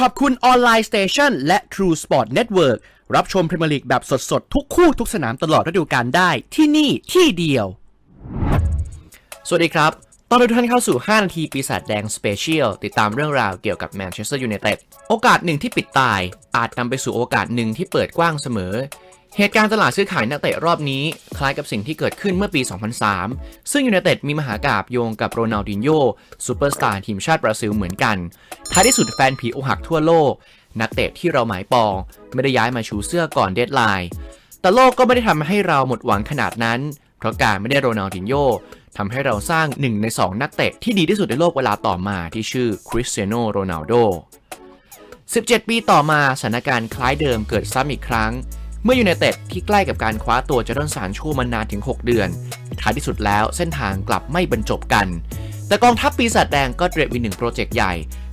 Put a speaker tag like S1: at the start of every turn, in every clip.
S1: ขอบคุณออนไลน์สเตชันและ True Sport Network รับชมพรีเมียร์ลีกแบบสดๆ ทุกคู่ทุกสนามตลอดฤดูกาลได้ที่นี่ที่เดียว สวัสดีครับ ตอนรับทุกท่านเข้าสู่ 5 นาทีปีศาจแดงสเปเชียลติดตามเรื่องราวเกี่ยวกับแมนเชสเตอร์ยูไนเต็ดโอกาสหนึ่งที่ปิดตาย อาจนำไปสู่โอกาสหนึ่งที่เปิดกว้างเสมอ เหตุการณ์ตลาดซื้อขายนักเตะรอบนี้ คล้ายกับสิ่งที่เกิดขึ้นเมื่อปี 2003 ซึ่งยูไนเต็ดมีมหากาบโยงกับโรนัลดินโญ่ซูเปอร์สตาร์ทีมชาติบราซิลเหมือนกัน ท้ายที่สุดแฟนผีอกหักทั่วโลก นักเตะที่เราหมายปอง ไม่ได้ย้ายมาชูเสื้อก่อนเดดไลน์แต่โลกก็ไม่ได้ทำให้เราหมดหวังขนาดนั้น เพราะการไม่ได้โรนัลดินโญ่ทำให้เราสร้างหนึ่งในสองนักเตะที่ดีที่สุดในโลกเวลาต่อมาที่ชื่อคริสเตียโนโรนัลโด17 ปีต่อมาสถานการณ์คล้ายเดิมเกิดซ้ำอีกครั้ง เมื่อยูไนเต็ดที่ใกล้กับการคว้าตัวเจดอนสานชูมานานถึง 6 เดือน ท้ายที่สุดแล้วเส้นทางกลับไม่บรรจบกัน แต่กองทัพปีศาจแดงก็เตรียมอีกหนึ่งโปรเจกต์ใหญ่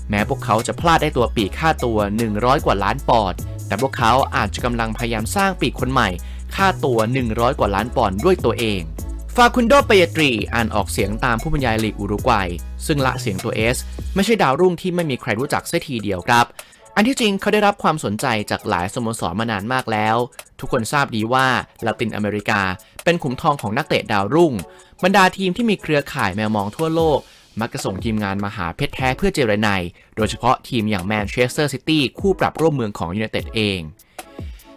S1: แม้พวกเขาจะพลาดได้ตัวปีกค่าตัว 100 กว่าล้านปอนด์แต่พวกเขาอาจจะกำลังพยายามสร้างปีกคนใหม่ ค่าตัว 100 กว่าล้านปอนด์ด้วยตัวเองฟาคุนโดเปยตรีอ่านออกเสียงตามผู้บรรยายลีกอุรุกวัย ซึ่งละเสียงตัว S ไม่ใช่ดาวรุ่งที่ไม่มีใครรู้จักเสียทีเดียวครับ อันที่จริงเขาได้รับความสนใจจากหลายสโมสรมานานมากแล้ว ทุกคนทราบดีว่าลาตินอเมริกา เป็นขุมทองของนักเตะดาวรุ่ง บรรดาทีมที่มีเครือข่ายแมวมองทั่วโลก มักจะส่งทีมงานมาหาเพชรแท้เพื่อเจรไนโดยเฉพาะทีมอย่างแมนเชสเตอร์ซิตี้คู่ปรับร่วมเมืองของยูไนเต็ดเอง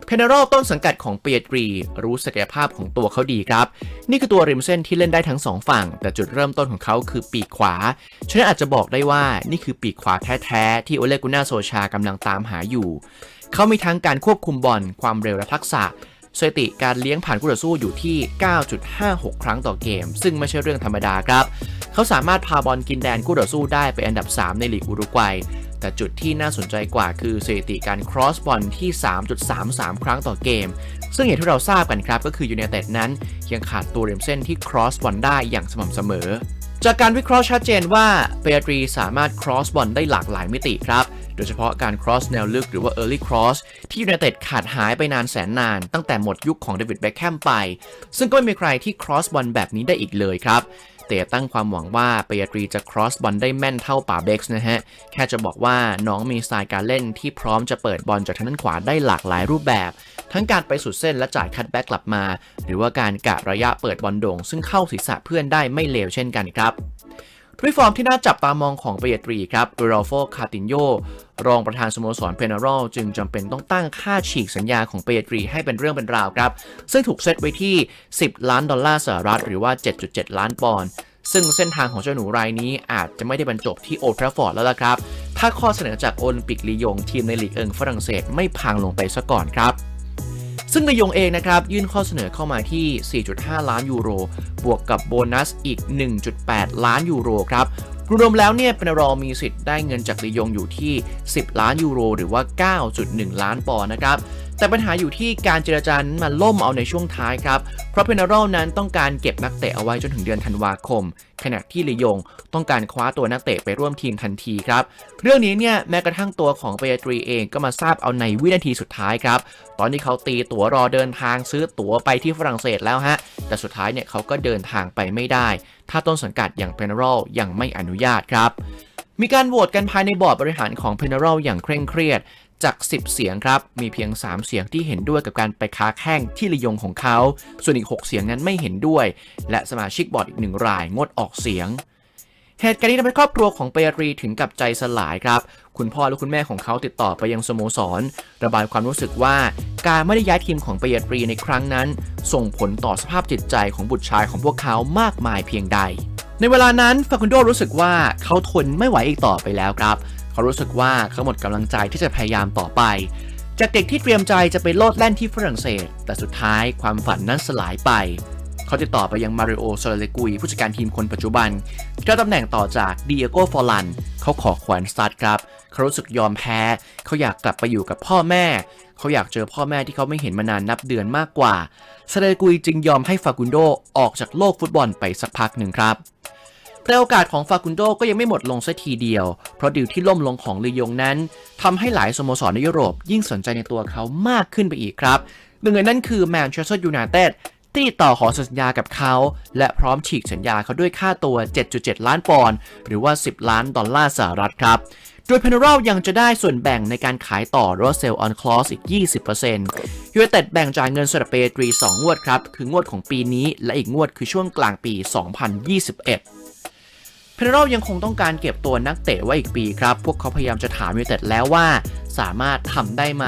S1: เพเนโรต้นสังกัดของเปียตรี รู้ศักยภาพของตัวเขาดีครับ นี่คือตัวริมเส้นที่เล่นได้ทั้งสองฝั่ง แต่จุดเริ่มต้นของเขาคือปีกขวาฉะนั้นอาจจะบอกได้ว่านี่คือปีกขวาแท้ๆ ที่โอเลกุน่าโซชากำลังตามหาอยู่ เขามีทั้งการควบคุมบอลความเร็วและทักษะสถิติการเลี้ยงผ่านคู่ต่อสู้อยู่ที่ 9.56 ครั้งต่อเกม ซึ่งไม่ใช่เรื่องธรรมดาครับ เขาสามารถพาบอลกินแดนคู่ต่อสู้ได้เป็นอันดับ 3 ในลีกอุรุกวัย แต่จุดที่น่าสนใจกว่าคือสถิติการ cross บอลที่ 3.33 ครั้งต่อเกม ซึ่งอย่างที่เราทราบกันครับก็คือยู i นเต็ดนั้นยังขาดตัวเริมเส้นที่ cross บอลได้อย่างสม่ำเสมอ จากการวิเคราะห์ชัดเจนว่าเปยตรีสามารถ cross บอลได้หลากหลายมิติครับโดยเฉพาะการ cross แนวลึกหรือว่า early cross ที่ยู i นเต็ดขาดหายไปนานแสนนาน ตั้งแต่หมดยุคของเดวิดแบ็คแฮมไป ซึ่งก็ไม่มีใครที่ cross บอลแบบนี้ได้อีกเลยครับ เตะตั้งความหวังว่าเปยตรีจะ cross บอลได้แม่นเท่าป่าเบ็กซ์นะฮะ แค่จะบอกว่าน้องมีสไตล์การเล่นที่พร้อมจะเปิดบอลจากทางด้านขวาได้หลากหลายรูปแบบ ทั้งการไปสุดเส้นและจ่ายคัตแบ็กกลับมา หรือว่าการกะระยะเปิดบอลโด่งซึ่งเข้าศีรษะเพื่อนได้ไม่เลวเช่นกันครับ ด้วยฟอร์มที่น่าจับตามองของเปยตรีครับโดยรอโฟคาตินโยรองประธานสโมสรเพนารอลจึงจำเป็นต้องตั้งค่าฉีกสัญญาของเปยตรีให้เป็นเรื่องเป็นราวครับ ซึ่งถูกเซตไว้ที่ 10 ล้านดอลลาร์สหรัฐหรือว่า 7.7 ล้านปอนด์ซึ่งเส้นทางของเจ้าหนูรายนี้อาจจะไม่ได้บรรจบที่โอทราฟฟอร์ดแล้วล่ะครับ ถ้าข้อเสนอจากโอลิมปิกลียงทีมในลีกเอิงฝรั่งเศสไม่พังลงไปซะก่อนครับ ซึ่งนายงเองนะครับยื่นข้อเสนอเข้ามาที่ 4.5 ล้านยูโร บวกกับโบนัสอีก 1.8 ล้านยูโรครับรวมแล้วเนี่ยเปนรอมีสิทธิ์ได้เงินจากลียงอยู่ที่ 10 ล้านยูโร หรือว่า 9.1 ล้านปอนด์นะครับ แต่ปัญหาอยู่ที่การเจรจานั้นมันล่มเอาในช่วงท้ายครับ เพราะเพนารอลนั้นต้องการเก็บนักเตะเอาไว้จนถึงเดือนธันวาคม ขณะที่ลียงต้องการคว้าตัวนักเตะไปร่วมทีมทันทีครับ เรื่องนี้เนี่ยแม้กระทั่งตัวของเปยตรีเองก็มาทราบเอาในวินาทีสุดท้ายครับ ตอนที่เขาตีตั๋วรอเดินทางซื้อตั๋วไปที่ฝรั่งเศสแล้วฮะ แต่สุดท้ายเนี่ยเขาก็เดินทางไปไม่ได้ ถ้าต้นสังกัดอย่างเพนารอลยังไม่อนุญาตครับมีการโหวตกันภายในบอร์ดบริหารของเพนารอลอย่างเคร่งเครียด จาก 10 เสียงครับ มีเพียง 3 เสียงที่เห็นด้วยกับการไปค้าแข้งที่ลียงของเขา ส่วนอีก 6 เสียงนั้นไม่เห็นด้วย และสมาชิกบอร์ดอีกหนึ่งรายงดออกเสียง เหตุการณ์นี้ทำให้ครอบครัวของเปยตรีถึงกับใจสลายครับ คุณพ่อและคุณแม่ของเขาติดต่อไปยังสโมสร ระบายความรู้สึกว่าการไม่ได้ย้ายทีมของเปยตรีในครั้งนั้น ส่งผลต่อสภาพจิตใจของบุตรชายของพวกเขามากมายเพียงใดในเวลานั้นฟาคุนโดรู้สึกว่าเขาทนไม่ไหวอีกต่อไปแล้วครับ เขารู้สึกว่าเขาหมดกำลังใจที่จะพยายามต่อไป จากเด็กที่เตรียมใจจะไปโลดแล่นที่ฝรั่งเศส แต่สุดท้ายความฝันนั้นสลายไป เขาติดต่อไปยังมาริโอโซเลกุยผู้จัดการทีมคนปัจจุบันที่ได้ตำแหน่งต่อจากดิเอโกฟอร์ลันเขาขอแขวนสตาร์ทครับเขารู้สึกยอมแพ้ เขาอยากกลับไปอยู่กับพ่อแม่ เขาอยากเจอพ่อแม่ที่เขาไม่เห็นมานานนับเดือนมากกว่าโซเลกุยจึงยอมให้ฟากุนโดออกจากโลกฟุตบอลไปสักพักหนึ่งครับ แต่โอกาสของฟากุนโดก็ยังไม่หมดลงสักทีเดียว เพราะดิวที่ล่มลงของลียงนั้นทำให้หลายสโมสรในยุโรปยิ่งสนใจในตัวเขามากขึ้นไปอีกครับหนึ่งในนั้นคือแมนเชสเตอร์ยูไนเต็ดที่ต่อขอสัญญากับเขา และพร้อมฉีกสัญญาเขาด้วยค่าตัว 7.7 ล้านปอนด์หรือว่า 10 ล้านดอลลาร์สหรัฐครับ โดยเพน r ร l ยังจะได้ส่วนแบ่งในการขายต่อหรือว่าเซลออนคลอสอีก 20%ยูไนเต็ดแบ่งจ่ายเงินสำหรับเปตรี 2 งวดครับ คืองวดของปีนี้และอีกงวดคือช่วงกลางปี 2021 เพน r ร l ยังคงต้องการเก็บตัวนักเตะไว้อีกปีครับ พวกเขาพยายามจะถามยูเต็ดแล้วว่า สามารถทำได้ไหม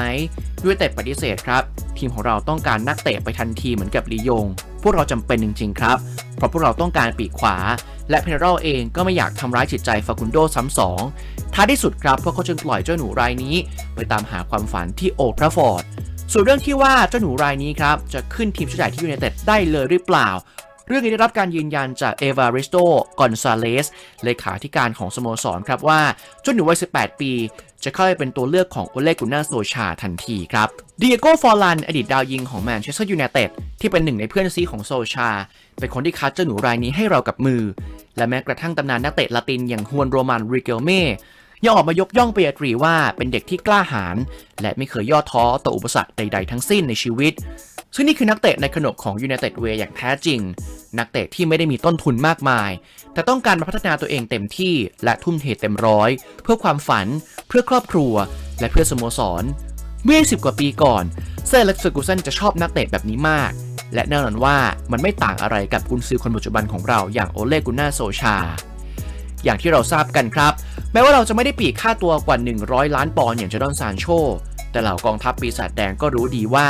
S1: ยูเต็ดปฏิเสธครับ ทีมของเราต้องการนักเตะไปทันทีเหมือนกับลียง พวกเราจำเป็นจริงๆครับ เพราะพวกเราต้องการปีกขวา และเพน r ร l เองก็ไม่อยากทำร้ายจิตใจฟาคุนโดซ้ำสองท้ายที่สุดครับพวกเขาจึงปล่อยเจ้าหนูรายนี้ ไปตามหาความฝันที่โอทราฟอร์ดส่วนเรื่องที่ว่าเจ้าหนูรายนี้ครับจะขึ้นทีมชุดใหญ่ที่ยูไนเต็ดได้เลยหรือเปล่า เรื่องนี้ได้รับการยืนยันจากเอวาริสโตกอนซาเลสเลขาธิการของสโมสรครับว่าเจ้าหนูวัย 18 ปี จะเข้าไปเป็นตัวเลือกของโอเลกุน่าโซชาทันทีครับเดียโก้ฟอร์ลันอดีตดาวยิงของแมนเชสเตอร์ยูไนเต็ดที่เป็นหนึ่งในเพื่อนซีของโซชา เป็นคนที่คัดเจ้าหนูรายนี้ให้เรากับมือ และแม้กระทั่งตำนานนักเตะละตินอย่างฮวนโรมันริเกลเม่ยังออกมายกย่องเปียตรีว่าเป็นเด็กที่กล้าหาญและไม่เคยย่อท้อต่ออุปสรรคใด ๆ ทั้งสิ้นในชีวิต ซึ่งนี่คือนักเตะในขนบของ United Way อย่างแท้จริง นักเตะที่ไม่ได้มีต้นทุนมากมาย แต่ต้องการมาพัฒนาตัวเองเต็มที่และทุ่มเทเต็มร้อย เพื่อความฝัน เพื่อครอบครัว และเพื่อสโมสร เมื่อ 10 กว่าปีก่อนเซอร์เล็กซ์เฟอร์กูสันจะชอบนักเตะแบบนี้มาก และแน่นอนว่ามันไม่ต่างอะไรกับกุนซือคนปัจจุบันของเราอย่างโอเลกุน่าโซชา อย่างที่เราทราบกันครับ แม้ว่าเราจะไม่ได้ปีกค่าตัวกว่า 100 ล้านปอนด์อย่างเจดอนซานโชแต่เหล่ากองทัพปีศาจแดงก็รู้ดีว่า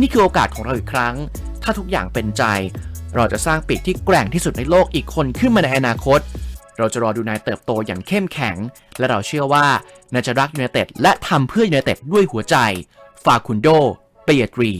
S1: นี่คือโอกาสของเราอีกครั้ง ถ้าทุกอย่างเป็นใจ เราจะสร้างปีกที่แกร่งที่สุดในโลกอีกคนขึ้นมาในอนาคต เราจะรอดูนายเติบโตอย่างเข้มแข็ง และเราเชื่อว่านายจะรักยูไนเต็ดและทำเพื่อยูไนเต็ดด้วยหัวใจ ฟาคุนโด เปียตรี